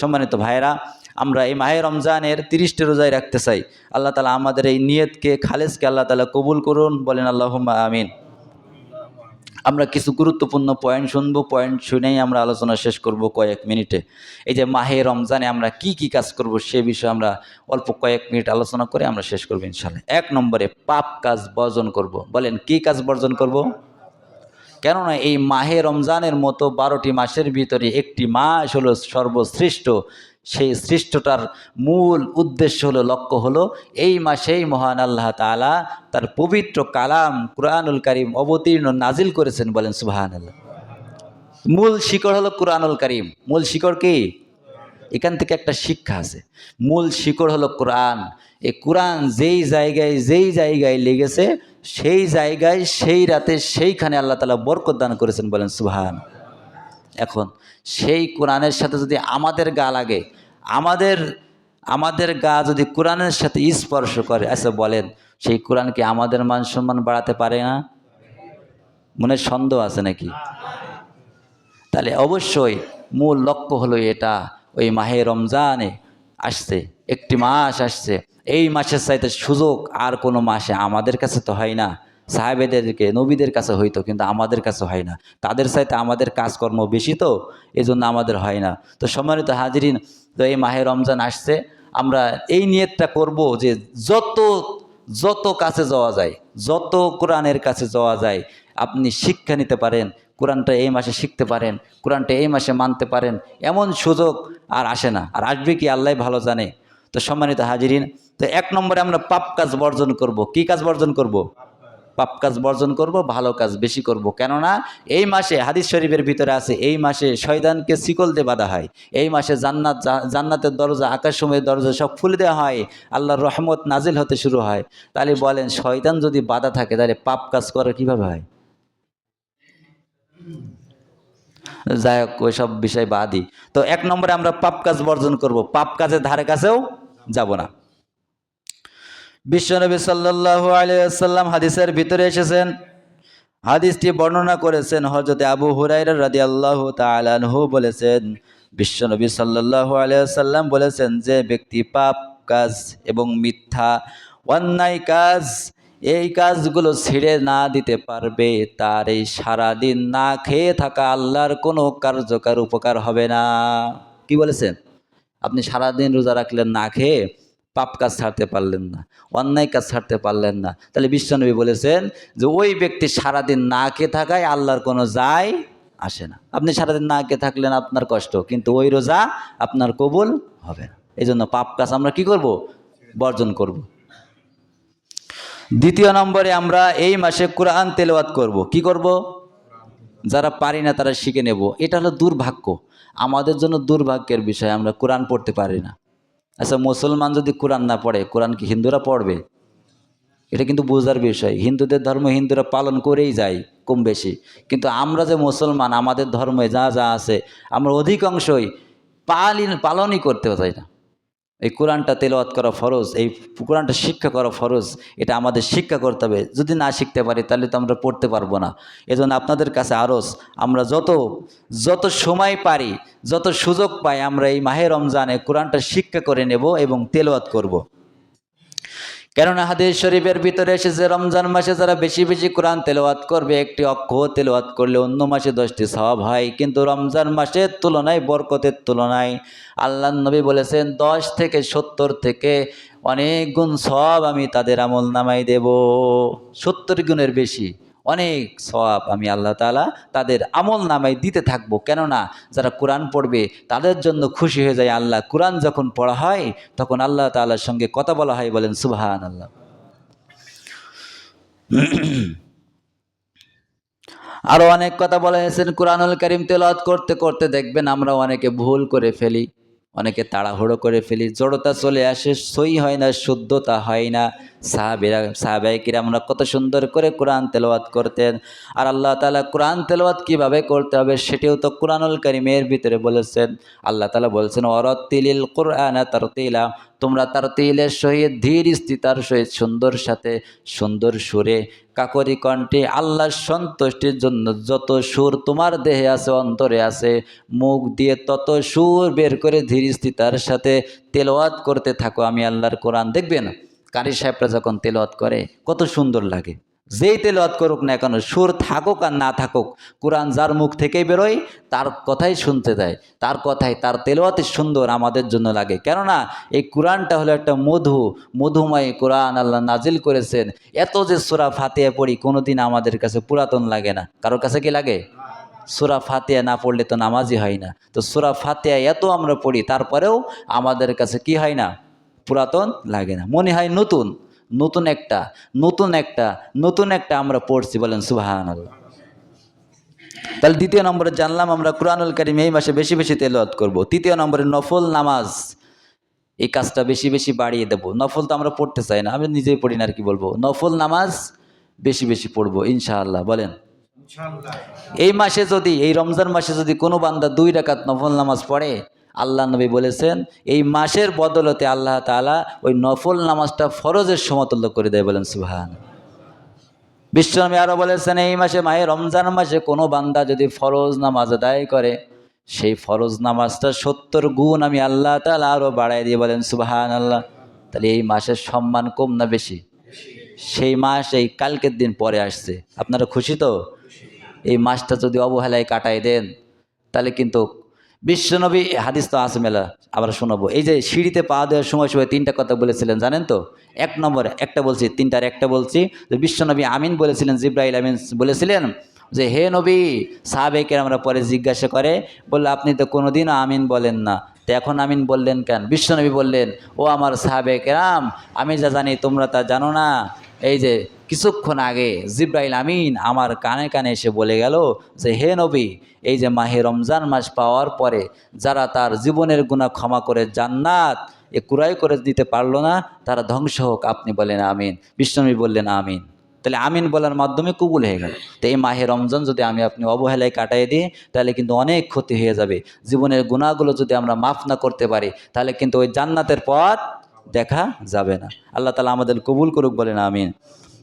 সম্মানিত ভাইরা আমরা এই মাহে রমজানের তিরিশটি রোজায় রাখতে চাই। আল্লাহ তালা আমাদের এই নিয়তকে, খালেজকে আল্লাহ তালা কবুল করুন, বলেন আল্লাহ আমিন। আমরা কিছু গুরুত্বপূর্ণ পয়েন্ট শুনব, পয়েন্ট শুনেই আমরা আলোচনা শেষ করব কয়েক মিনিটে। এই যে মাহে রমজানে আমরা কি কি কাজ করব সে বিষয়ে আমরা অল্প কয়েক মিনিট আলোচনা করে আমরা শেষ করব ইনশাল্লাহ এক নম্বরে পাপ কাজ বর্জন করব। বলেন, কি কাজ বর্জন করব? কেননা এই মাহে রমজানের মতো বারোটি মাসের ভিতরে একটি মাস হলো সর্বশ্রেষ্ঠ। সেই সৃষ্টটার মূল উদ্দেশ্য হলো, লক্ষ্য হলো এই মাসেই মহান আল্লাহ তাআলা তার পবিত্র কালাম কুরআনুল কারিম অবতীর্ণ নাজিল করেছেন বলেন সুবাহান আল্লাহ মূল শিকড় হলো কুরআনুল কারিম। মূল শিকড় কি? এখান থেকে একটা শিক্ষা আছে। মূল শিকড় হলো কোরআন। এই কোরআন যেই জায়গায় যেই জায়গায় লেগেছে সেই জায়গায়, সেই রাতে সেইখানে আল্লাহ তালা বরকত দান করেছেন বলেন সুহান এখন সেই কোরআনের সাথে যদি আমাদের গা লাগে, আমাদের আমাদের গা যদি কোরআনের সাথে স্পর্শ করে আচ্ছা বলেন, সেই কোরআন কি আমাদের মান সম্মান বাড়াতে পারে না? মনে সন্দেহ আছে নাকি? তাহলে অবশ্যই মূল লক্ষ্য হলো এটা, ওই মাহে রমজানে আসছে, একটি মাস আসছে এই মাসের চাইতে সুযোগ আর কোনো মাসে আমাদের কাছে তো হয় না। সাহেবেদেরকে, নবীদের কাছে হইতো, কিন্তু আমাদের কাছে হয় না। তাদের চাইতে আমাদের কাজকর্ম বেশি তো এই জন্য আমাদের হয় না। তো সম্মানিত হাজিরিন, তো এই মাহে রমজান আসছে, আমরা এই নিয়তটা করব যে যত যত কাছে যাওয়া যায়, যত কোরআনের কাছে যাওয়া যায়, আপনি শিক্ষা নিতে পারেন, কোরআনটা এই মাসে শিখতে পারেন, কোরআনটা এই মাসে মানতে পারেন, এমন সুযোগ আর আসে না। আর আসবে কি, আল্লাহ ভালো জানে। তো সম্মানিত হাজিরিন, তো এক নম্বরে আমরা পাপ কাজ বর্জন করব। কি কাজ বর্জন করব? পাপ কাজ বর্জন করব, ভালো কাজ বেশি করব। কেননা এই মাসে, হাদিস শরীফের ভিতরে আছে, এই মাসে শয়দানকে শিকল দিয়ে বাঁধা হয়। এই মাসে জান্নাত, জান্নাতের দরজা, আকাশসমূহের দরজা সব খুলে দেওয়া হয়, আল্লাহর রহমত নাজিল হতে শুরু হয়। তাহলে বলেন, শয়তান যদি বাধা থাকে, তাহলে পাপ কাজ করে কীভাবে হয়? যাই হোক, ওইসব বিষয় বাদই। তো এক নম্বরে আমরা পাপ কাজ বর্জন করব। পাপ কাজের ধারে কাছেও যাব না। বিশ্বনবী সাল্লাল্লাহু আলাইহি সাল্লাম হাদিসের ভিতরে এসেছেন। হাদিসটি বর্ণনা করেছেন হজরতে আবু হুরাইরা রাদিয়াল্লাহু তাআলা আনহু বলেছেন। বিশ্বনবী সাল্লাল্লাহু আলাইহি সাল্লাম বলেছেন যে ব্যক্তি পাপ কাজ এবং মিথ্যা, অন্যায় কাজ, এই কাজগুলো ছেড়ে না দিতে পারবে, তার এই সারাদিন না খেয়ে থাকা আল্লাহর কোনো কার্যকর উপকার হবে না। কি বলেছেন? আপনি সারাদিন রোজা রাখলেন না খেয়ে পাপ কাজ ছাড়তে পারলেন না, অন্যায় কাজ ছাড়তে পারলেন না। তাহলে বিশ্বনবী বলেছেন যে ওই ব্যক্তি সারাদিন না খেয়ে থাকায় আল্লাহর কোনো যায় আসে না। আপনি সারাদিন না খেয়ে থাকলেন আপনার কষ্ট, কিন্তু ওই রোজা আপনার কবুল হবে না। এই জন্য পাপ কাজ আমরা কি করব? বর্জন করব। দ্বিতীয় নম্বরে আমরা এই মাসে কোরআন তেলাওয়াত করব। কি করব? যারা পারি না তারা শিখে নেব। এটা হলো দুর্ভাগ্য। আমাদের জন্য দুর্ভাগ্যের বিষয়, আমরা কোরআন পড়তে পারি না। আচ্ছা মুসলমান যদি কোরআন না পড়ে, কোরআন কি হিন্দুরা পড়বে? এটা কিন্তু বোঝার বিষয়। হিন্দুদের ধর্ম হিন্দুরা পালন করেই যায়, কম বেশি। কিন্তু আমরা যে মুসলমান, আমাদের ধর্মে যা যা আছে, আমরা অধিকাংশই পালিন পালনই করতে চাই না। এই কোরআনটা তেলওয়াত করা ফরজ, এই কোরআনটা শিক্ষা করা ফরজ, এটা আমাদের শিক্ষা করতে হবে যদি না শিখতে পারি, তাহলে তো আমরা পড়তে পারব না এজন্য আপনাদের কাছে আরস আমরা যত যত সময় পারি, যত সুযোগ পাই, আমরা এই মাহে রমজানে কোরআনটা শিক্ষা করে নেব এবং তেলওয়াত করব। কেননা হাদিস শরীফের ভিতরে এসেছে, রমজান মাসে যারা বেশি বেশি কোরআন তেলাওয়াত করবে, একটি অক্ষ তেলাওয়াত করলে অন্য মাসে দশটি স্বভাব হয়। কিন্তু রমজান মাসের তুলনায়, বরকতের তুলনায় আল্লাহ নবী বলেছেন, দশ থেকে সত্তর থেকে অনেক গুণ সব আমি তাদের আমল নামাই দেব। সত্তর গুণের বেশি। অনেক সওয়াব আমি আল্লাহ তাআলা তাদের আমল নামাই দিতে থাকব। কেননা যারা কোরআন পড়বে, তাদের জন্য খুশি হয়ে যায় আল্লাহ। কোরআন যখন পড়া হয়, তখন আল্লাহ তাআলার সঙ্গে কথা বলা হয়, বলেন সুবহান আল্লাহ আরও অনেক কথা বলা হয়েছেন কোরআনুল করিম তেলাওয়াত করতে করতে দেখবেন আমরা অনেকে ভুল করে ফেলি, অনেকে তাড়াহুড়ো করে ফেলি, জড়তা চলে আসে, সই হয় না, শুদ্ধতা হয় না। সাহাবেরা সাহাবাহিকেরা আমরা কত সুন্দর করে কোরআন তেলাওয়াত করতেন। আর আল্লাহ তালা কোরআন তেলাওয়াত কীভাবে করতে হবে সেটিও তো কোরআনুল করিমের ভিতরে বলেছেন। আল্লাহ তালা বলছেন অরতিলিল কোরআন তরতিলা তোমরা তার তিলের সহিত ধীর স্থিতার সহিত সুন্দর সাথে সুন্দর সুরে কাকরি কণ্ঠে আল্লাহর সন্তুষ্টির জন্য যত সুর তোমার দেহে আছে, অন্তরে আছে, মুখ দিয়ে তত সুর বের করে ধীর স্থিতার সাথে তেলাওয়াত করতে থাকো। আমি আল্লাহর কোরআন দেখবেন? কারি সাহেবরা যখন তেলাওয়াত করে, কত সুন্দর লাগে। যেই তেলাওয়াত করুক না কেন, সুর থাকুক আর না থাকুক, কোরআন যার মুখ থেকেই বেরোয়, তার কথাই শুনতে দেয়। তার কথাই, তার তেলাওয়াতে সুন্দর আমাদের জন্য লাগে। কেননা, এই কোরআনটা হলো একটা মধু, মধুময় কোরআন আল্লাহ নাজিল করেছেন। এত যে সুরা ফাতিয়া পড়ি, কোনোদিন আমাদের কাছে পুরাতন লাগে না। কারোর কাছে কি লাগে? সুরা ফাতিয়া না পড়লে তো নামাজই হয় না। তো সুরা ফাতিয়া এত আমরা পড়ি, তারপরেও আমাদের কাছে কি হয় না? পুরাতন লাগে না। মনে হয় নতুন নতুন একটা নতুন একটা নতুন একটা আমরা পড়ছি বলেন সুবাহান আল্লাহ তাহলে দ্বিতীয় নম্বরে জানলাম আমরা কোরআনুল কারিম এই মাসে বেশি বেশি তেলাওয়াত করব। তৃতীয় নম্বরে নফল নামাজ এই কাজটা বেশি বেশি বাড়িয়ে দেবো। নফল তো আমরা পড়তে চাই না আমি নিজেই পড়ি না আর কি বলব। নফল নামাজ বেশি বেশি পড়ব ইনশাআল্লাহ বলেন। এই মাসে যদি এই রমজান মাসে যদি কোনো বান্দা দুই রাকাত নফল নামাজ পড়ে আল্লাহ নবী বলেছেন, এই মাসের বদলতে আল্লাহ তাআলা ওই নফল নামাজটা ফরজের সমতুল্য করে দেয় বলেন, সুবহান। বিশ্বনবী আরও বলেছেন, এই মাসে মাহে রমজান মাসে কোনো বান্দা যদি ফরজ নামাজ আদায় করে, সেই ফরজ নামাজটা সত্তর গুণ আমি আল্লাহ তাআলা আরও বাড়াই দিয়ে বলেন সুবাহান আল্লাহ তাহলে এই মাসের সম্মান কম না বেশি? সেই মাস, এই কালকের দিন পরে আসছে। আপনারা খুশি তো? এই মাসটা যদি অবহেলায় কাটাই দেন, তাহলে কিন্তু বিশ্বনবী হাদিস তো আছে মেলা আবার শোনাবো। এই যে সিঁড়িতে পা দেওয়ার সময় সময় তিনটা কথা বলেছিলেন, জানেন তো? এক নম্বর একটা বলছি, তিনটার একটা বলছি। যে বিশ্বনবী আমিন বলেছিলেন, জিব্রাইল আমিন বলেছিলেন যে, হে নবী সাহাবেকের আমরা পরে জিজ্ঞাসা করে, বলল, আপনি তো কোনোদিনও আমিন বলেন না। তো এখন আমিন বললেন কেন? বিশ্বনবী বললেন, ও আমার সাহাবেক রাম আমি যা জানি তোমরা তা জানো না। এই যে কিছুক্ষণ আগে জিব্রাইল আমিন আমার কানে কানে এসে বলে গেল যে, হে নবী, এই যে মাহে রমজান মাস পাওয়ার পরে যারা তার জীবনের গুণা ক্ষমা করে জান্নাত, এ কুরাই করে দিতে পারল না, তারা ধ্বংস হোক। আপনি বলেন আমিন, বিষ্ণুনবী বললেন আমিন। তাহলে আমিন বলার মাধ্যমে কবুল হয়ে গেল। তো এই মাহে রমজান যদি আমি আপনি অবহেলায় কাটাই দিই, তাহলে কিন্তু অনেক ক্ষতি হয়ে যাবে। জীবনের গুণাগুলো যদি আমরা মাফ না করতে পারি, তাহলে কিন্তু ওই জান্নাতের পথ দেখা যাবে না। আল্লাহ তালা আমাদের কবুল করুক বলেন, আমিন।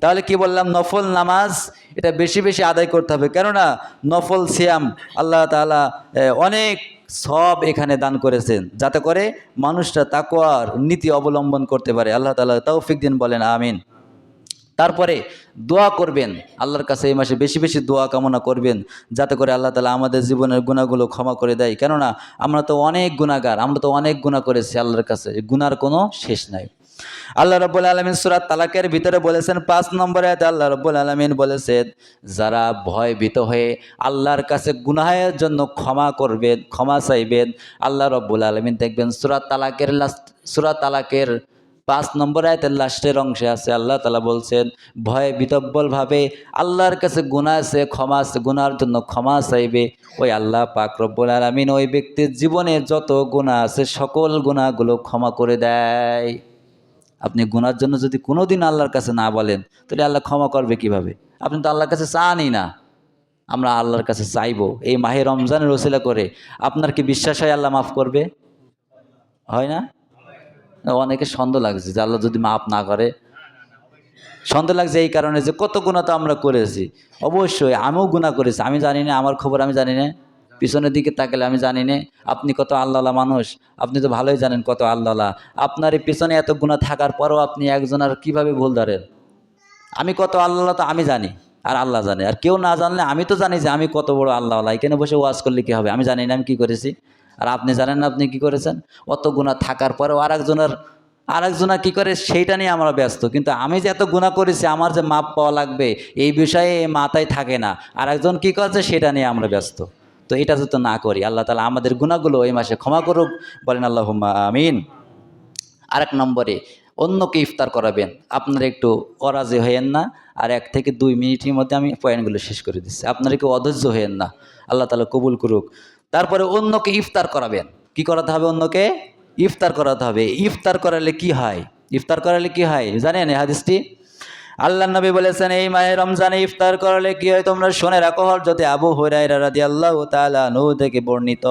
তাহলে কি বললাম? নফল নামাজ এটা বেশি বেশি আদায় করতে হবে। কেননা নফল সিয়াম আল্লাহ তালা অনেক সব এখানে দান করেছেন। যাতে করে মানুষটা তাকোয়ার নীতি অবলম্বন করতে পারে। আল্লাহ তালা তৌফিক দিন বলেন, আমিন। তারপরে দোয়া করবেন, আল্লাহর কাছে এই মাসে বেশি বেশি দোয়া কামনা করবেন, যাতে করে আল্লাহ তালা আমাদের জীবনের গুণাগুলো ক্ষমা করে দেয়। কেননা আমরা তো অনেক গুণাগার আমরা তো অনেক গুণা করেছি আল্লাহর কাছে গুনার কোনো শেষ নাই। আল্লাহ রব্বুল আলমিন সুরাত তালাকের ভিতরে বলেছেন, পাঁচ নম্বরে আল্লাহ রব্বুল আলমিন বলেছেন যারা ভয় ভীত হয়ে আল্লাহর কাছে গুনাহের জন্য ক্ষমা করবেন, ক্ষমা চাইবেন, আল্লাহ রব্বুল আলমিন দেখবেন সুরাত তালাকের লাস্ট সুরাত তালাকের পাঁচ নম্বর আয়তের লাস্টের অংশে আছে, আল্লাহ তালা বলছেন, ভয়ে বিতব্বলভাবে আল্লাহর কাছে গুণা আছে, ক্ষমা আছে গুনার জন্য ক্ষমা চাইবে। ওই আল্লাহ পাক রব্বুল আলমিন ওই ব্যক্তির জীবনে যত গুণা আছে, সকল গুণাগুলো ক্ষমা করে দেয়। আপনি গুনার জন্য যদি কোনো দিন আল্লাহর কাছে না বলেন, তাহলে আল্লাহ ক্ষমা করবে কীভাবে? আপনি তো আল্লাহর কাছে চানই না। আমরা আল্লাহর কাছে চাইব। এই মাহে রমজানের ওসিলা করে আপনার কি বিশ্বাস হয় আল্লাহ মাফ করবে? হয় না? অনেকে সন্দেহ লাগছে, যে আল্লাহ যদি মাফ না করে। সন্দেহ লাগছে এই কারণে যে কত গুণা তো আমরা করেছি। অবশ্যই, আমিও গুণা করেছি। আমি জানি না, আমার খবর আমি জানি না। পিছনের দিকে তাকালে আমি জানি না, আপনি কত আল্লাহ মানুষ। আপনি তো ভালোই জানেন কত আল্লাহ আপনার এই পিছনে এত গুণা থাকার পরও আপনি একজন আর কীভাবে ভুল ধরেন? আমি কত আল্লাহ তো আমি জানি, আর আল্লাহ জানে। আর কেউ না জানলে আমি তো জানি যে আমি কত বড় আল্লাহ এখানে বসে ওয়াজ করলে কী হবে? আমি জানি না, আমি কী করেছি? আর আপনি জানেন না আপনি কী করেছেন? অত গুণা থাকার পরেও আর একজনের আর একজনা কী করে? সেইটা নিয়ে আমরা ব্যস্ত। কিন্তু আমি যে এত গুণা করেছি, আমার যে মাপ পাওয়া লাগবে, এই বিষয়ে মাথায় থাকে না। আর একজন কী করছে, সেটা নিয়ে আমরা ব্যস্ত। তো এটা যদি না করি, আল্লাহ তালা আমাদের গুণাগুলো এই মাসে ক্ষমা করুক। বলেন আল্লাহ আমিন। আরেক নম্বরে, অন্যকে ইফতার করাবেন। আপনারা একটু অরাজে হয়েন না। আর এক থেকে দুই মিনিটের মধ্যে আমি পয়েন্টগুলো শেষ করে দিচ্ছি। আপনারা কেউ অধৈর্য হয়েন না। আল্লাহ তালা কবুল করুক। তারপরে অন্যকে ইফতার করাবেন। কি করাতে হবে অন্যকে? ইফতার করাতে হবে। ইফতার করালে কি হয়? ইফতার করালে কি হয়? জানেন হাদিসটি? আল্লাহ নবী বলেছেন, এই মাহে রমজানে ইফতার করলে কি হয় তোমরা শুনে রাখো? যদি আবু হুরাইরা রাদিয়াল্লাহু তাআলা নু থেকে বর্ণিত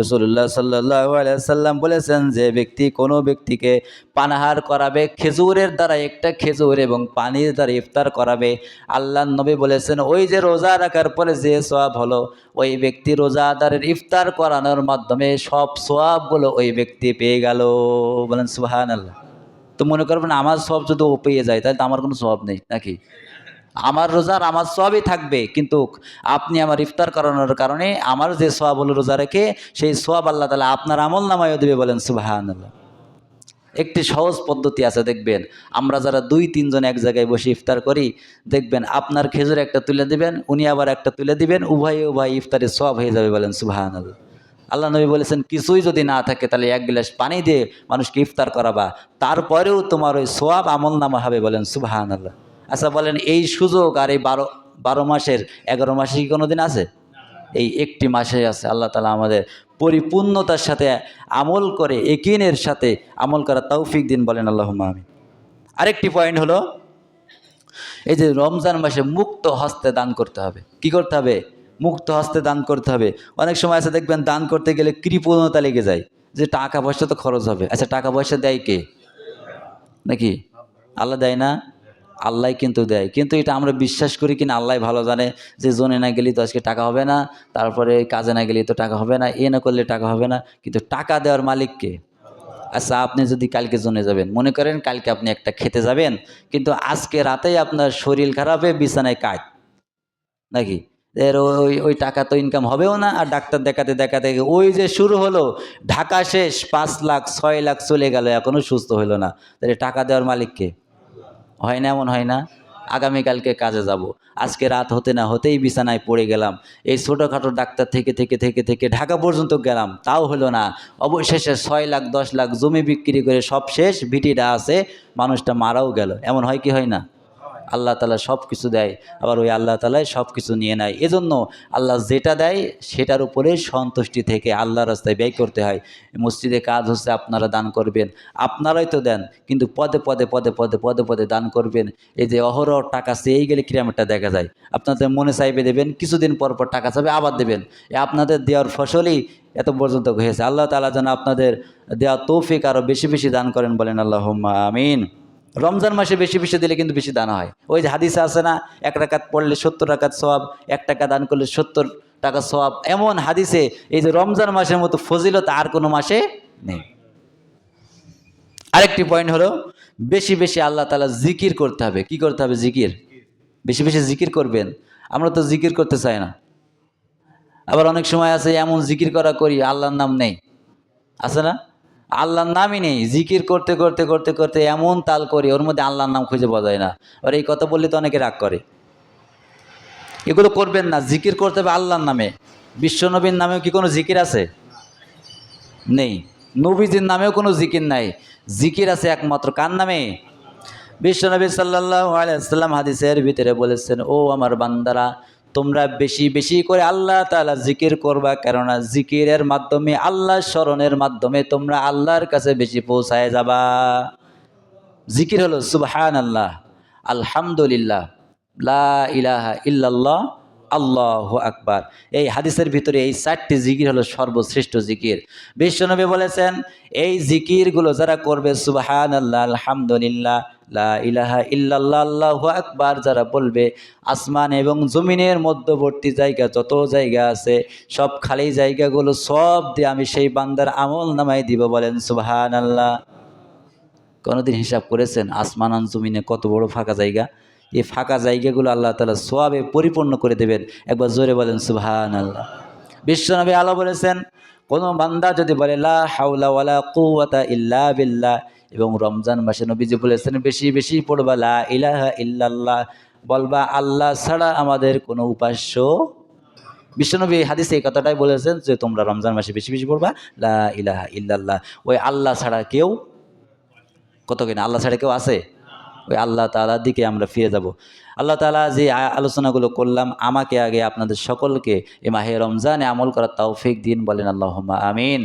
রাসূলুল্লাহ সাল্লাল্লাহু আলাইহি সাল্লাম বলেছেন যে, ব্যক্তি কোনো ব্যক্তিকে পানাহার করাবে, খেজুরের দ্বারা একটা খেজুর এবং পানির দ্বারা ইফতার করাবে। আল্লাহ নবী বলেছেন, ওই যে রোজা রাখার পরে যে সোয়াব হলো, ওই ব্যক্তি রোজা রোজাদারের ইফতার করানোর মাধ্যমে সব সোয়াবগুলো ওই ব্যক্তি পেয়ে গেল। বলেন, সুবহানাল্লাহ। তো মনে করবেন আমার সব যদি ও পেয়ে যায়, তাহলে তো আমার কোনো সব নেই, নাকি? আমার রোজার আমার সবই থাকবে, কিন্তু আপনি আমার ইফতার করানোর কারণে আমার যে সব হলো রোজা রেখে, সেই সব আল্লাহ তালা আপনার আমল নামায়ও দেবে বলেন সুবাহান একটি সহজ পদ্ধতি আছে, দেখবেন, আমরা যারা দুই, তিনজন এক জায়গায় বসে ইফতার করি, দেখবেন আপনার খেজুর একটা তুলে দিবেন, উনি আবার একটা তুলে দিবেন, উভয়ে উভয় ইফতারে সব হয়ে যাবে বলেন সুবাহান আল্লাহ আল্লাহ নবী বলেছেন, কিছুই যদি না থাকে তাহলে এক গ্লাস পানি দিয়ে মানুষকে ইফতার করাবা। তারপরেও তোমার ওই সোয়াব আমল নামা হবে বলেন সুবাহান আল্লাহ আচ্ছা বলেন, এই সুযোগ আর এই বারো বারো মাসের, এগারো মাসে কি কোনো দিন আছে? এই একটি মাসে আছে। আল্লাহ তালা আমাদের পরিপূর্ণতার সাথে আমল করে, একিনের সাথে আমল করা তৌফিক দিন বলেন আল্লাহ আমি আরেকটি পয়েন্ট হলো, এই যে রমজান মাসে মুক্ত হস্তে দান করতে হবে। কি করতে হবে? মুক্ত হস্তে দান করতে হবে। অনেক সময় আছে, দেখবেন দান করতে গেলে কৃপণতা লেগে যায়, যে টাকা পয়সা তো খরচ হবে। আচ্ছা টাকা পয়সা দেয় কে? নাকি? আল্লাহ দেয় না? আল্লাহ কিন্তু দেয়। কিন্তু এটা আমরা বিশ্বাস করি কিনা, আল্লাহ ভালো জানে। যে জোনে না গেলে তো আজকে টাকা হবে না, তারপরে কাজে না গেলে তো টাকা হবে না, এ না করলে টাকা হবে না। কিন্তু টাকা দেওয়ার মালিককে আচ্ছা আপনি যদি কালকে জোনে যাবেন, মনে করেন কালকে আপনি একটা খেতে যাবেন, কিন্তু আজকে রাতেই আপনার শরীর খারাপ বিছানায় কাজ নাকি? এর ওই ওই টাকা তো ইনকাম হবেও না। আর ডাক্তার দেখাতে দেখাতে ওই যে শুরু হলো, ঢাকা শেষ, পাঁচ লাখ, ছয় লাখ চলে গেল এখনও সুস্থ হইল না। তাহলে টাকা দেওয়ার মালিককে হয় না, এমন হয় না? আগামীকালকে কাজে যাব। আজকে রাত হতে না হতেই বিছানায় পড়ে গেলাম। এই ছোটোখাটো ডাক্তার থেকে থেকে থেকে থেকে ঢাকা পর্যন্ত গেলাম। তাও হলো না। অবশেষে ছয় লাখ, দশ লাখ জমি বিক্রি করে সব শেষ, ভিটিটা আছে, মানুষটা মারাও গেল। এমন হয় কি হয় না? আল্লাহ তালা সব কিছু দেয়, আবার ওই আল্লাহ তালাই সব কিছু নিয়ে নেয়। এজন্য আল্লাহ যেটা দেয় সেটার উপরে সন্তুষ্টি থেকে আল্লাহ রাস্তায় ব্যয় করতে হয়। মসজিদে কাজ হচ্ছে আপনারা দান করবেন, আপনারাই তো দেন, কিন্তু পদে পদে পদে পদে পদে পদে দান করবেন। এই যে অহরহ টাকা চেয়েই গেলে কিরামটা দেখা যায়। আপনাদের মনে চাইবে দেবেন, কিছুদিন পর পর টাকা চাবে আবার দেবেন। আপনাদের দেওয়ার ফসলই এত পর্যন্ত হয়েছে। আল্লাহ তালা যেন আপনাদের দেওয়া তৌফিক আরও বেশি বেশি দান করেন বলেন আল্লাহ আমিন। রমজান মাসে বেশি বেশি দিলে কিন্তু বেশি দান হয়। ওই যে হাদিসে আছে না, এক টাকাত পড়লে সত্তর টাকার সবাব এক টাকা দান করলে সত্তর টাকা সবাব এমন হাদিসে এই যে রমজান মাসের মতো ফজিলত আর কোনো মাসে নেই। আরেকটি পয়েন্ট হলো, বেশি বেশি আল্লাহ তালা জিকির করতে হবে। কি করতে হবে জিকির? বেশি বেশি জিকির করবেন। আমরা তো জিকির করতে চাই না। আবার অনেক সময় আছে, এমন জিকির করা করি, আল্লাহর নাম নেই। আছে না? আল্লাহর নামই নেই। জিকির করতে করতে করতে করতে এমন তাল করি, ওর মধ্যে আল্লাহর নাম খুঁজে পাওয়া যায় না। আর এই কথা বললে তো অনেকে রাগ করে। এগুলো করবেন না, জিকির করতে হবে আল্লাহর নামে। বিশ্বনবীর নামেও কি কোনো জিকির আছে? নেই। নবীজির নামেও কোনো জিকির নাই। জিকির আছে একমাত্র। কার নামে? বিশ্বনবী সাল্লাহ আলাইসাল্লাম হাদিসের ভিতরে বলেছেন, ও আমার বান্দারা তোমরা বেশি বেশি করে আল্লাহ তালা জিকির করবা, কেননা জিকিরের মাধ্যমে আল্লাহ স্মরণের মাধ্যমে তোমরা আল্লাহর কাছে বেশি পৌঁছায় যাবা। জিকির হলো সুবহান আল্লাহ আলহামদুলিল্লাহ, লা ইলাহা ইল্লাল্লাহ, আল্লাহ আকবার। এই হাদিসের ভিতরে এই চারটি জিকির হলো সর্বশ্রেষ্ঠ জিকির। বিশ্বনবী বলেছেন, এই জিকিরগুলো যারা করবে সুবহান আল্লাহ আলহামদুলিল্লাহ লা ইলাহা ইল্লাল্লাহ আকবার, যারা বলবে আসমান এবং জমিনের মধ্যবর্তী জায়গা, যত জায়গা আছে, সব খালি জায়গাগুলো সব দিয়ে আমি সেই বান্দার আমল নামাই দিব বলেন সুবহান আল্লাহ কোনোদিন হিসাব করেছেন, আসমান জমিনে কত বড় ফাঁকা জায়গা? এই ফাঁকা জায়গাগুলো আল্লাহ তালা সোয়াবে পরিপূর্ণ করে দেবেন। একবার জোরে বলেন সুবহান আল্লাহ বিশ্বনবী আলো বলেছেন, কোনো বান্দা যদি বলে, লা হাউলা ওয়ালা কুওয়াতা ইল্লা বিল্লাহ এবং রমজান মাসে নবীজি বলেছেন, বেশি বেশি পড়বা, লা ইলাহা ইল্লাল্লাহ। বলবা, আল্লাহ ছাড়া আমাদের কোনো উপাস্য বিশ্বনবী হাদিসে এই কথাটাই বলেছেন যে, তোমরা রমজান মাসে বেশি বেশি পড়বা, লা ইলাহা ইল্লাল্লাহ। ওই আল্লাহ ছাড়া কেউ কত কিনা? আল্লাহ ছাড়া কেউ আছে? ওই আল্লাহ তালার দিকে আমরা ফিরে যাব। আল্লাহ তালা যে আলোচনাগুলো করলাম, আমাকে আগে আপনাদের সকলকে এ মাহে রমজানে আমল করার তৌফিক দিন বলেন আল্লাহ আমিন।